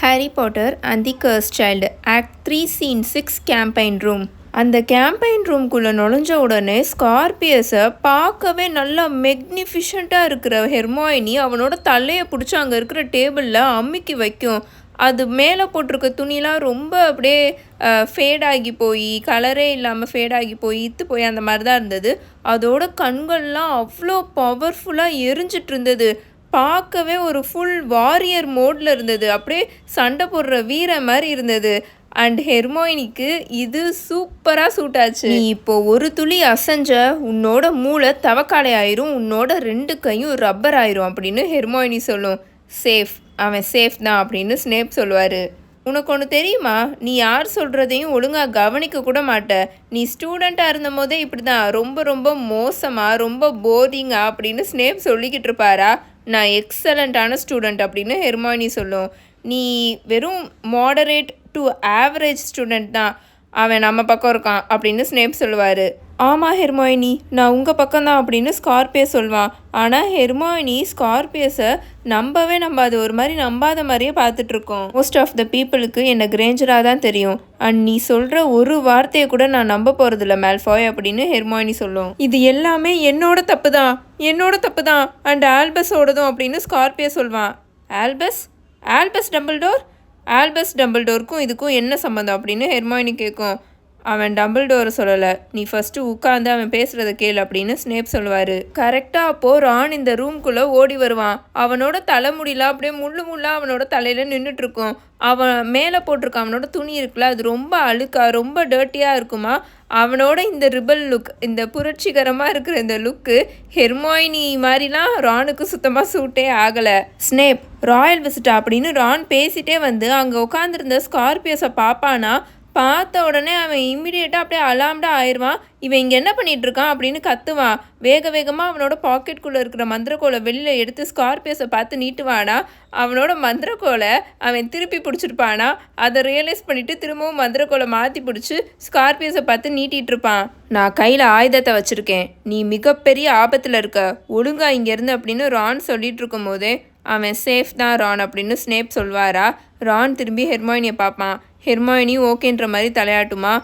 Harry Potter and the Cursed Child act three scene six campaign room அந்த campaign ரூம்குள்ளே நுழைஞ்ச உடனே ஸ்கார்பியஸை பார்க்கவே நல்லா மெக்னிஃபிஷண்ட்டாக இருக்கிற ஹெர்மாயினி அவனோட தலையை பிடிச்சி அங்கே இருக்கிற டேபிளில் அம்மிக்கு வைக்கும். அது மேலே போட்டிருக்க துணிலாம் ரொம்ப அப்படியே ஃபேடாகி போய் கலரே இல்லாமல் ஃபேடாகி போய் இத்து போய் அந்த மாதிரி தான் இருந்தது. அதோட கண்கள்லாம் அவ்வளோ பவர்ஃபுல்லாக எரிஞ்சிட்டு இருந்தது. பார்க்கவே ஒரு ஃபுல் வாரியர் மோடில் இருந்தது. அப்படியே சண்டை போடுற வீர மாதிரி இருந்தது. அண்ட் ஹெர்மோயினிக்கு இது சூப்பராக சூட் ஆச்சு. நீ இப்போ ஒரு துளி அசைஞ்ச உன்னோட மூளை தவக்காலை ஆயிரும் உன்னோட ரெண்டு கையும் ரப்பர் ஆயிரும் அப்படின்னு ஹெர்மோயினி சொல்லும். சேஃப் அவன் சேஃப் தான் அப்படின்னு ஸ்னேப் சொல்லுவார். உனக்கு ஒன்று தெரியுமா? நீ யார் சொல்கிறதையும் ஒழுங்காக கவனிக்க கூட மாட்ட. நீ ஸ்டூடெண்ட்டாக இருந்த போதே இப்படி தான் ரொம்ப ரொம்ப மோசமாக ரொம்ப போரிங்கா அப்படின்னு ஸ்னேப் சொல்லிக்கிட்டு இருப்பாரா? நான் எக்ஸலண்ட்டான ஸ்டூடெண்ட் அப்படின்னு ஹெர்மாயினி சொல்லும். நீ வெறும் மாடரேட் டு ஆவரேஜ் ஸ்டூடெண்ட் தான். அவன் நம்ம பக்கம் இருக்கான் அப்படின்னு ஸ்னேப் சொல்லுவார். ஆமாம் ஹெர்மாயினி நான் உங்கள் பக்கம் தான் அப்படின்னு ஸ்கார்பியோ சொல்வான் ஆனால் ஹெர்மாயினி ஸ்கார்பியஸை நம்பவே நம்பாது. ஒரு மாதிரி நம்பாத மாதிரியே பார்த்துட்ருக்கோம் மோஸ்ட் ஆஃப் த பீப்புளுக்கு என்னை கிரேஞ்சராக தான் தெரியும். அண்ட் நீ சொல்கிற ஒரு வார்த்தையை கூட நான் நம்ப போகிறதில்ல மேல்ஃபாய் அப்படின்னு ஹெர்மாயினி சொல்லும். இது எல்லாமே என்னோட தப்பு தான். என்னோட தப்பு தான் அண்ட் ஆல்பஸோடதும் அப்படின்னு ஸ்கார்பியோ சொல்வான். ஆல்பஸ்? Albus Dumbledore? ஆல்பஸ் டம்பிள்டோருக்கும் இதுக்கும் என்ன சம்மந்தம் அப்படின்னு ஹெர்மாயினி கேட்கும் அவன் டம்பிள்டோரை சொல்லலை. நீ ஃபஸ்ட்டு உட்காந்து அவன் பேசுகிறத கேள் அப்படின்னு ஸ்னேப் சொல்லுவார். கரெக்டாக அப்போது ரான் இந்த ரூம்குள்ளே ஓடி வருவான். அவனோட தலைமுடியெலாம் அப்படியே முள்ளு முள்ளாக அவனோட தலையில் நின்றுட்டுருக்கும் அவன் மேலே போட்டிருக்க அவனோட துணி இருக்குல்ல அது ரொம்ப அழுக்கா ரொம்ப டர்ட்டியாக இருக்குமா? அவனோட இந்த ரிபல் லுக் இந்த புரட்சிகரமாக இருக்கிற இந்த லுக்கு ஹெர்மாயினி மாதிரிலாம் ரானுக்கு சுத்தமாக சூட்டே ஆகலை. ஸ்னேப் ராயல் விசிட்டா அப்படின்னு ரான் பேசிட்டே வந்து அங்கே உட்காந்துருந்த ஸ்கார்பியோஸை பார்ப்பானா பார்த்த உடனே அவன் இம்மிடியேட்டாக அப்படியே அலாம்டா ஆயிடுவான். இவன் இங்கே என்ன பண்ணிகிட்ருக்கான் அப்படின்னு கத்துவான். வேக வேகமாக அவனோட பாக்கெட்குள்ளே இருக்கிற மந்திரக்கோலை வெளியில் எடுத்து ஸ்கார்பியஸை பார்த்து நீட்டுவானா? அவனோட மந்திரக்கோலை அவன் திருப்பி பிடிச்சிருப்பானா? அதை ரியலைஸ் பண்ணிவிட்டு திரும்பவும் மந்திரக்கோலை மாற்றி பிடிச்சி ஸ்கார்பியஸை பார்த்து நீட்டிகிட்டு இருப்பான் நான் கையில் ஆயுதத்தை வச்சுருக்கேன். நீ மிகப்பெரிய ஆபத்தில் இருக்க. ஒழுங்கா இங்கேருந்து அப்படின்னு ரான் சொல்லிகிட்டு இருக்கும் போதே அவன் சேஃப் தான் ரான் அப்படின்னு ஸ்னேப் சொல்வாரா? ரான் திரும்பி ஹெர்மாயினியை பார்ப்பான். ஹெர்மாயினி ஓகேன்ற மாதிரி தலையாட்டுமா?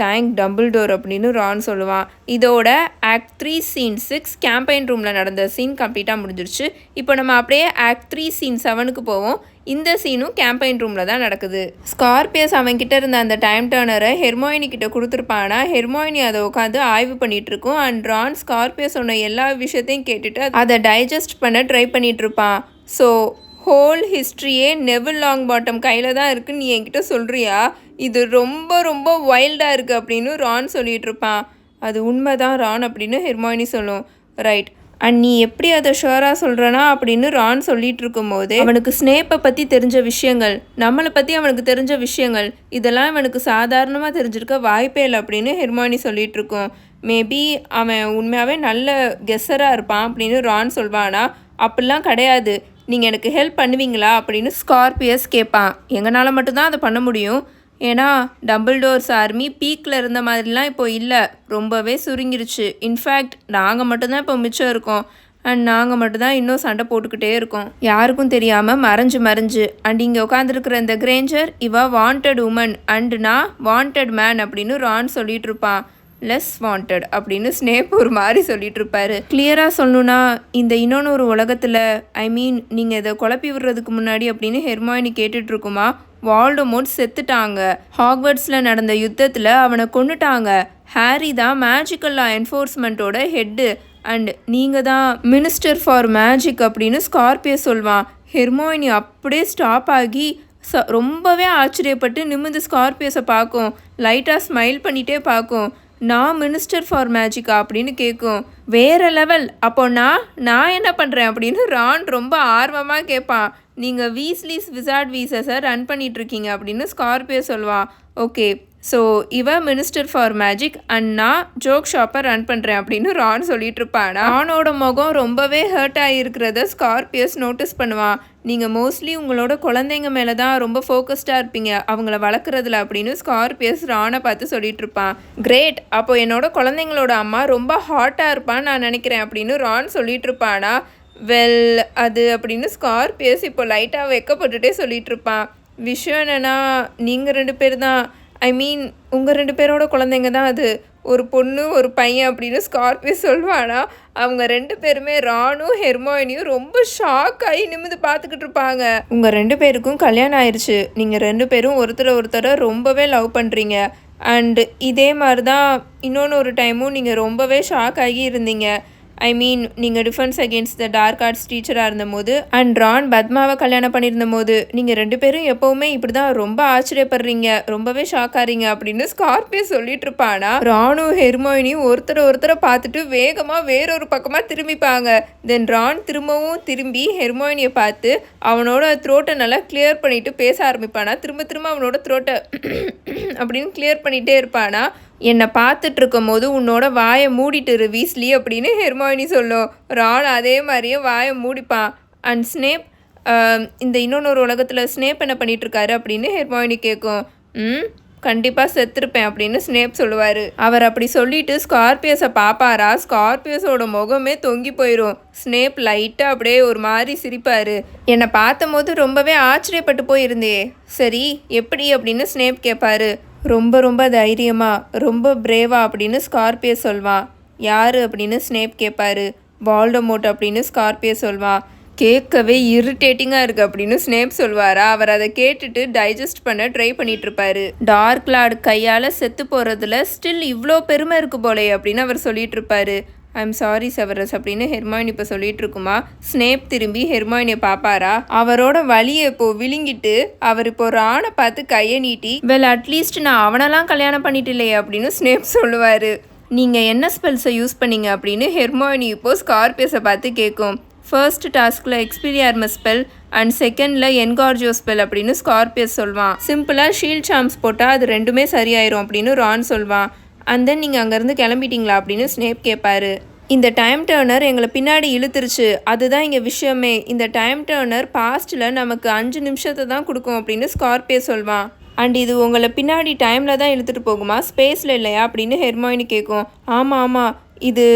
தேங்க் டபுள் டோர் அப்படின்னு ரான் சொல்லுவான் இதோட act three scene six campaign ரூமில் நடந்த சீன் கம்ப்ளீட்டாக முடிஞ்சிருச்சு. இப்போ நம்ம அப்படியே ஆக்ட் த்ரீ சீன் செவனுக்கு போவோம். இந்த சீனும் கேம்பெயின் ரூமில் தான் நடக்குது. ஸ்கார்பியஸ் அவன்கிட்ட இருந்த அந்த டைம் டேர்னரை ஹெர்மோயினி கிட்ட கொடுத்துருப்பானா? ஹெர்மோயினி அதை உட்காந்து ஆய்வு பண்ணிட்டு இருக்கும். அண்ட் ரான் ஸ்கார்பியஸ் சொன்ன எல்லா விஷயத்தையும் கேட்டுட்டு அதை டைஜஸ்ட் பண்ண ட்ரை பண்ணிட்டு இருப்பான். ஸோ ஹோல் ஹிஸ்ட்ரியே நெவில் லாங் பாட்டம் கையில் தான் இருக்குன்னு நீ என்கிட்ட சொல்கிறியா இது ரொம்ப ரொம்ப வைல்டாக இருக்குது அப்படின்னு ரான் சொல்லிகிட்டு இருப்பான். அது உண்மை தான் ரான் அப்படின்னு ஹெர்மாயினி சொல்லும். ரைட் அண்ட் நீ எப்படி அதை ஷுவராக சொல்கிறனா அப்படின்னு ரான் சொல்லிட்டு இருக்கும்போது அவனுக்கு ஸ்னேப்பை பற்றி தெரிஞ்ச விஷயங்கள் நம்மளை பற்றி அவனுக்கு தெரிஞ்ச விஷயங்கள் இதெல்லாம் அவனுக்கு சாதாரணமாக தெரிஞ்சிருக்க வாய்ப்பே இல்லை அப்படின்னு ஹெர்மானி சொல்லிட்டு இருக்கோம். மேபி அவன் உண்மையாகவே நல்ல கெஸ்ஸராக இருப்பான் அப்படின்னு ரான் சொல்வானா? அப்படிலாம் கிடையாது. நீங்கள் எனக்கு ஹெல்ப் பண்ணுவீங்களா அப்படின்னு ஸ்கார்பியஸ் கேட்பான் எங்களால் மட்டும்தான் அதை பண்ண முடியும். ஏன்னா டபுள் டோர்ஸ் ஆர்மி பீக்கில் இருந்த மாதிரிலாம் இப்போ இல்லை. ரொம்பவே சுருங்கிருச்சு. இன்ஃபேக்ட் நாங்கள் மட்டும்தான் இப்போ மிச்சம் இருக்கோம். அண்ட் நாங்கள் மட்டும்தான் இன்னும் சண்டை போட்டுக்கிட்டே இருக்கோம். யாருக்கும் தெரியாமல் மறைஞ்சு மறைஞ்சு. அண்ட் இங்கே உட்காந்துருக்கிற இந்த கிரேஞ்சர் இவ வாண்டட் உமன் அண்ட் நான் வாண்டட் மேன் அப்படின்னு ரான் சொல்லிட்டு இருப்பான். லெஸ் வாண்டட் அப்படின்னு ஸ்னேப் ஒரு மாதிரி சொல்லிட்டு இருப்பாரு கிளியராக சொல்லணும்னா இந்த இன்னொன்று ஒரு உலகத்தில் ஐ மீன் நீங்கள் இதை குழப்பி விடுறதுக்கு முன்னாடி அப்படின்னு ஹெர்மாயினி கேட்டுட்டு இருக்குமா வால்டமோட் செத்துட்டாங்க. ஹாக்வர்ட்ஸில் நடந்த யுத்தத்தில் அவனை கொண்டுட்டாங்க ஹாரி தான் மேஜிக்கல் லா என்ஃபோர்ஸ்மெண்ட்டோட ஹெட்டு அண்ட் நீங்கள் தான் மினிஸ்டர் ஃபார் மேஜிக் அப்படின்னு ஸ்கார்பியோ சொல்வான். ஹெர்மோயினி அப்படியே ஸ்டாப் ஆகி ச ரொம்பவே ஆச்சரியப்பட்டு நிமிந்து ஸ்கார்பியோஸை பார்க்கும். லைட்டாக ஸ்மைல் பண்ணிகிட்டே பார்க்கும். நான் மினிஸ்டர் ஃபார் மேஜிக்கா அப்படின்னு கேட்கும் வேற லெவல் அப்போ நான் நான் என்ன பண்ணுறேன் அப்படின்னு ரான் ரொம்ப ஆர்வமாக கேட்பான் நீங்கள் வீஸ்லீஸ் விசார்ட் வீசஸை ரன் பண்ணிகிட்ருக்கீங்க அப்படின்னு ஸ்கார்பியோ சொல்வான் ஓகே ஸோ இவ மினிஸ்டர் ஃபார் மேஜிக் அண்ட் நான் ஜோக் ஷாப்பை ரன் பண்ணுறேன் அப்படின்னு ரான் சொல்லிட்டு இருப்பான்? ரானோட முகம் ரொம்பவே ஹர்ட் ஆகிருக்கிறத ஸ்கார்பியஸ் நோட்டீஸ் பண்ணுவான் நீங்கள் மோஸ்ட்லி உங்களோட குழந்தைங்க மேலே தான் ரொம்ப ஃபோக்கஸ்டாக இருப்பீங்க. அவங்கள வளர்க்குறதுல அப்படின்னு ஸ்கார்பியஸ் ரானை பார்த்து சொல்லிட்டு இருப்பான் கிரேட் அப்போ என்னோட குழந்தைங்களோட அம்மா ரொம்ப ஹாட்டாக இருப்பான்னு நான் நினைக்கிறேன் அப்படின்னு ரான் சொல்லிட்டு இருப்பானா? வெல் அது அப்படின்னு ஸ்கார்பியஸ் இப்போ லைட்டாக வெக்கப்பட்டுட்டே சொல்லிட்டு இருப்பான் விஷயம் என்னென்னா நீங்கள் ரெண்டு பேர் தான். ஐ மீன் உங்கள் ரெண்டு பேரோட குழந்தைங்க தான் அது. ஒரு பொண்ணு ஒரு பையன் அப்படின்னு ஸ்கார்பியோ சொல்லுவானா அவங்க ரெண்டு பேருமே ராணும் ஹெர்மாயினியும் ரொம்ப ஷாக் ஆகி நிமிந்து பார்த்துக்கிட்டு இருப்பாங்க. உங்கள் ரெண்டு பேருக்கும் கல்யாணம் ஆயிடுச்சு நீங்கள் ரெண்டு பேரும் ஒருத்தரை ஒருத்தரை ரொம்பவே லவ் பண்ணுறீங்க அண்டு இதே மாதிரி தான் இன்னொன்று ஒரு டைமும் நீங்கள் ரொம்பவே ஷாக் ஆகி இருந்தீங்க. ஐ மீன் நீங்கள் defence against the dark arts டீச்சராக இருந்தபோது அண்ட் ரான் பத்மாவை கல்யாணம் பண்ணியிருந்த போது நீங்கள் ரெண்டு பேரும் எப்போவுமே இப்படி தான் ரொம்ப ஆச்சரியப்படுறீங்க ரொம்பவே ஷாக் ஆறீங்க அப்படின்னு ஸ்கார்பியோ சொல்லிட்டு இருப்பானா? ராணும் ஹெர்மோயினியும் ஒருத்தரை ஒருத்தரை பார்த்துட்டு வேகமாக வேறொரு பக்கமாக திரும்பிப்பாங்க. தென் ரான் திரும்பவும் திரும்பி ஹெர்மோயினியை பார்த்து அவனோட த்ரோட்டை நல்லா கிளியர் பண்ணிட்டு பேச ஆரம்பிப்பானா? திரும்ப திரும்ப அவனோட த்ரோட்டை அப்படின்னு கிளியர் பண்ணிகிட்டே இருப்பானா? என்னை பார்த்துட்ருக்கும் போது உன்னோட வாயை மூடிட்டுரு வீஸ்லி அப்படின்னு ஹெர்மாயினி சொல்லும். ரான் அதே மாதிரியே வாயை மூடிப்பான் அண்ட் ஸ்னேப் இந்த இன்னொன்று உலகத்தில் ஸ்னேப் என்ன பண்ணிகிட்ருக்காரு அப்படின்னு ஹெர்மாயினி கேட்கும் ம் கண்டிப்பாக செத்துருப்பேன் அப்படின்னு ஸ்னேப் சொல்லுவார். அவர் அப்படி சொல்லிட்டு ஸ்கார்பியஸை பார்ப்பாரா ஸ்கார்பியஸோட முகமே தொங்கி போயிடும் ஸ்னேப் லைட்டாக அப்படியே ஒரு மாதிரி சிரிப்பார். என்னை பார்த்தபோது ரொம்பவே ஆச்சரியப்பட்டு போயிருந்தே. சரி எப்படி அப்படின்னு ஸ்னேப் கேட்பாரு ரொம்ப ரொம்ப தைரியமாக ரொம்ப பிரேவா அப்படின்னு ஸ்கார்பியோ சொல்வான் யார் அப்படின்னு ஸ்னேப் கேட்பாரு வால்டமோட் அப்படின்னு ஸ்கார்பியோ சொல்வான் கேட்கவே இரிட்டேட்டிங்காக இருக்குது அப்படின்னு ஸ்னேப் சொல்வாரா? அவர் அதை கேட்டுட்டு டைஜஸ்ட் பண்ண ட்ரை பண்ணிகிட்ருப்பாரு டார்க் லார்டு கையால் செத்து போகிறதுல ஸ்டில் இவ்வளோ பெருமை இருக்குது போலே அப்படின்னு அவர் சொல்லிட்டு ஐ ஐம் சாரி செவரஸ் அப்படின்னு ஹெர்மாயின் இப்போ சொல்லிட்டு இருக்குமா ஸ்னேப் திரும்பி ஹெர்மாயினை பார்ப்பாரா அவரோட வழியை இப்போ விழுங்கிட்டு அவர் இப்போ ராணை பார்த்து கையை நீட்டி வெல் அட்லீஸ்ட் நான் அவனெல்லாம் கல்யாணம் பண்ணிட்டு இல்லையே அப்படின்னு ஸ்னேப் சொல்லுவார். நீங்கள் என்ன ஸ்பெல்ஸை யூஸ் பண்ணீங்க அப்படின்னு ஹெர்மாயினி இப்போ ஸ்கார்பியஸை பார்த்து கேட்கும் ஃபர்ஸ்ட் டாஸ்கில் எக்ஸ்பீரியார்ம ஸ்பெல் அண்ட் செகண்டில் என்கார்ஜியோ ஸ்பெல் அப்படின்னு ஸ்கார்பியஸ் சொல்வான். சிம்பிளாக ஷீல்ட் சாம்ஸ் போட்டால் அது ரெண்டுமே சரியாயிரும் அப்படின்னு ரான் சொல்வான். அண்ட் தென் நீங்கள் அங்கேருந்து கிளம்பிட்டீங்களா அப்படின்னு ஸ்னேப் கேட்பாரு இந்த டைம் டேர்னர் எங்களை பின்னாடி இழுத்துருச்சு. அதுதான் இங்கே விஷயமே. இந்த டைம் டேர்னர் பாஸ்ட்டில் நமக்கு அஞ்சு நிமிஷத்தை தான் கொடுக்கும் அப்படின்னு ஸ்கார்பியோ சொல்வான். அண்ட் இது உங்களை பின்னாடி டைமில் தான் இழுத்துட்டு போகுமா? ஸ்பேஸில் இல்லையா? அப்படின்னு ஹெர்மாயினி கேட்கும் ஆமாம் ஆமாம் இது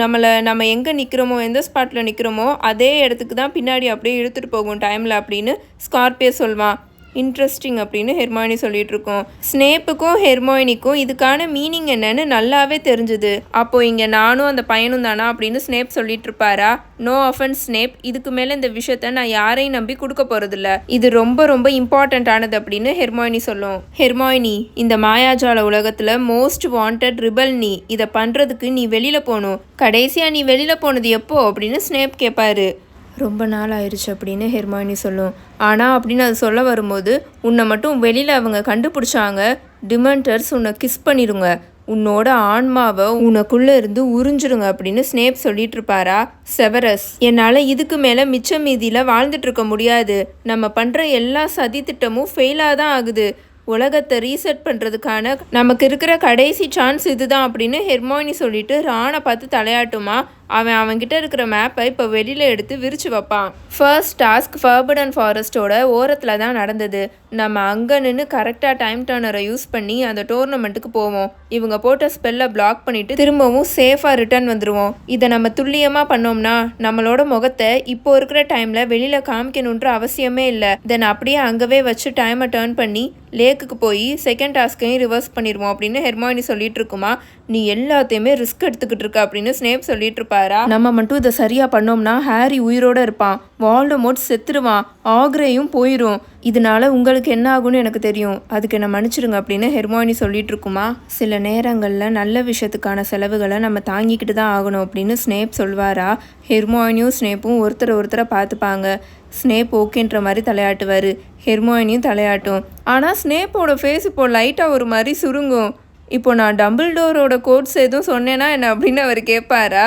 நம்மளை நம்ம எங்கே நிற்கிறோமோ எந்த ஸ்பாட்டில் நிற்கிறோமோ அதே இடத்துக்கு தான் பின்னாடி அப்படியே இழுத்துட்டு போகும் டைமில் அப்படின்னு ஸ்கார்பியோ சொல்வான். இன்ட்ரெஸ்டிங் அப்படின்னு ஹெர்மாயினி சொல்லிட்டு இருக்கோம் ஸ்னேப்புக்கும் ஹெர்மாயினிக்கும் இதுக்கான மீனிங் என்னன்னு நல்லாவே தெரிஞ்சுது. அப்போ இங்கே நானும் அந்த பையனும் தானா அப்படின்னு ஸ்னேப் சொல்லிட்டு இருப்பாரா நோ அஃபன் ஸ்னேப் இதுக்கு மேலே இந்த விஷயத்த நான் யாரையும் நம்பி கொடுக்க போறதில்ல. இது ரொம்ப ரொம்ப இம்பார்ட்டண்ட்டானது அப்படின்னு ஹெர்மாயினி சொல்லும். ஹெர்மாயினி இந்த மாயாஜால உலகத்தில் மோஸ்ட் வாண்டட் ரிபல் நீ. இதை பண்ணுறதுக்கு நீ வெளியில் போகணும். கடைசியாக நீ வெளியில் போனது எப்போ அப்படின்னு ஸ்னேப் கேட்பாரு ரொம்ப நாள் ஆயிடுச்சு அப்படின்னு ஹெர்மாயினி சொல்லும். ஆனால் அப்படின்னு அது சொல்ல வரும்போது உன்னை மட்டும் வெளியில் அவங்க கண்டுபிடிச்சாங்க. டிமெண்டர்ஸ் உன்னை கிஸ் பண்ணிடுங்க உன்னோட ஆன்மாவை உனக்குள்ளே இருந்து உறிஞ்சிருங்க அப்படின்னு ஸ்னேப் சொல்லிட்டு இருப்பாரா? செவரஸ். என்னால் இதுக்கு மேலே மிச்ச மீதியில் வாழ்ந்துட்டு இருக்க முடியாது. நம்ம பண்ணுற எல்லா சதி திட்டமும் ஃபெயிலாக தான் ஆகுது. உலகத்தை ரீசெட் பண்ணுறதுக்கான நமக்கு இருக்கிற கடைசி சான்ஸ் இதுதான் அப்படின்னு ஹெர்மோனி சொல்லிட்டு ராணை பார்த்து தலையாட்டுமா? அவன் அவன்கிட்ட இருக்கிற மேப்பை இப்போ வெளியில் எடுத்து விரிச்சு வைப்பான். ஃபர்ஸ்ட் டாஸ்க் ஃபர்படன் ஃபாரஸ்ட்டோட ஓரத்தில் தான் நடந்தது. நம்ம அங்கே நின்று கரெக்டாக டைம் டர்னரை யூஸ் பண்ணி அந்த டோர்னமெண்ட்டுக்கு போவோம். இவங்க போட்ட ஸ்பெல்லை பிளாக் பண்ணிவிட்டு திரும்பவும் சேஃபாக ரிட்டர்ன் வந்துடுவோம் இதை நம்ம துல்லியமாக பண்ணோம்னா நம்மளோட முகத்தை இப்போ இருக்கிற டைமில் வெளியில் காமிக்கணுன்ற அவசியமே இல்லை. தென் அப்படியே அங்கவே வச்சு டைமை டேர்ன் பண்ணி லேக்குக்கு போய் செகண்ட் டாஸ்க்கையும் ரிவர்ஸ் பண்ணிடுவோம் அப்படின்னு ஹெர்மாயினி சொல்லிட்டு இருக்குமா? நீ எல்லாத்தையுமே ரிஸ்க் எடுத்துக்கிட்டு இருக்க அப்படின்னு ஸ்னேப் சொல்லிட்டு இருப்பாரா? நம்ம மட்டும் இதை சரியா பண்ணோம்னா ஹாரி உயிரோட இருப்பான். வால்டமோட் செத்துருவான். ஆக்ரேயும் போயிடும் இதனால உங்களுக்கு என்ன ஆகும்னு எனக்கு தெரியும். அதுக்கு என்ன மன்னிச்சிடுங்க அப்படின்னு ஹெர்மாயினி சொல்லிட்டு இருக்குமா? சில நேரங்களில் நல்ல விஷயத்துக்கான செலவுகளை நம்ம தாங்கிக்கிட்டு தான் ஆகணும் அப்படின்னு ஸ்னேப் சொல்வாரா? ஹெர்மோனியும் ஸ்னேப்பும் ஒருத்தரை ஒருத்தரை பார்த்துப்பாங்க. ஸ்னேப் ஓகேன்ற மாதிரி தலையாட்டுவார். ஹெர்மாயினியும் தலையாட்டும். ஆனால் ஸ்னேப்போட ஃபேஸ் இப்போ லைட்டாக ஒரு மாதிரி சுருங்கும். இப்போ நான் டபுள் டோரோட கோட்ஸ் எதுவும் சொன்னேன்னா என்ன அப்படின்னு அவர் கேட்பாரா?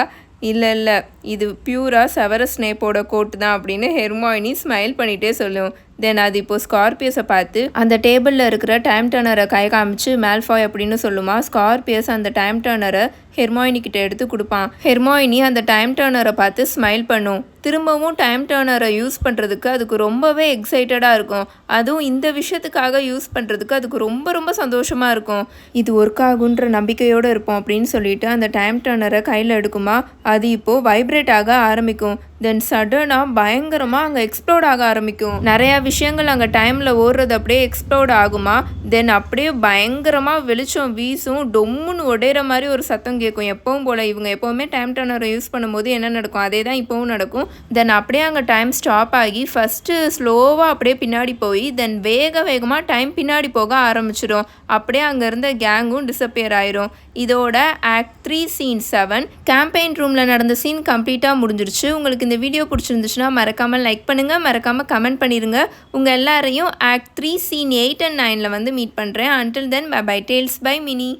இல்லை இல்லை. இது பியூரா செவர ஸ்னேப்போட கோட் தான் அப்படின்னு ஹெர்மாயினி ஸ்மைல் பண்ணிகிட்டே சொல்லும். தென் அது இப்போ ஸ்கார்பியஸை பார்த்து அந்த டேபிளில் இருக்கிற டைம் டர்னரை கை காமிச்சு மேல்ஃபாய் அப்படின்னு சொல்லுமா? ஸ்கார்பியஸ் அந்த டைம் டர்னரை ஹெர்மாயினி கிட்ட எடுத்து கொடுப்பான். ஹெர்மாயினி அந்த டைம் டர்னரை பார்த்து ஸ்மைல் பண்ணும். திரும்பவும் டைம் டேர்னரை யூஸ் பண்ணுறதுக்கு அதுக்கு ரொம்பவே எக்ஸைட்டடாக இருக்கும். அதுவும் இந்த விஷயத்துக்காக யூஸ் பண்ணுறதுக்கு அதுக்கு ரொம்ப ரொம்ப சந்தோஷமாக இருக்கும். இது ஒர்க் ஆகுன்ற நம்பிக்கையோடு இருப்போம் அப்படின்னு சொல்லிட்டு அந்த டைம் டேர்னரை கையில் எடுக்குமா? அது இப்போது வைப்ரேட் ஆக ஆரம்பிக்கும். தென் சடனாக பயங்கரமாக அங்கே எக்ஸ்ப்ளோர்ட் ஆக ஆரம்பிக்கும். நிறையா விஷயங்கள் அங்கே டைமில் ஓடுறது அப்படியே எக்ஸ்ப்ளோர்ட் ஆகுமா? தென் அப்படியே பயங்கரமாக வெளிச்சம் வீசும் டொம்முன்னு உடையிற மாதிரி ஒரு சத்தம் கேட்கும். எப்பவும் போல் இவங்க எப்போவுமே டைம் டர்னரை யூஸ் பண்ணும்போது என்ன நடக்கும்? அதே தான் இப்போவும் நடக்கும். தென் அப்படியே அங்கே டைம் ஸ்டாப் ஆகி ஃபஸ்ட்டு ஸ்லோவாக அப்படியே பின்னாடி போய் தென் வேக வேகமாக டைம் பின்னாடி போக ஆரம்பிச்சிடும் அப்படியே அங்கே இருந்த கேங்கும் டிசப்பியர் ஆயிரும். இதோட act three scene seven campaign ரூமில் நடந்த சீன் கம்ப்ளீட்டாக முடிஞ்சிருச்சு. உங்களுக்கு இந்த வீடியோ பிடிச்சிருந்துச்சுன்னா மறக்காமல் லைக் பண்ணுங்கள் மறக்காமல் கமெண்ட் பண்ணிடுங்க உங்கள் எல்லாரையும் act three scene eight and நைனில் வந்து மீட் பண்ணுறேன் until then bye bye tales by Mini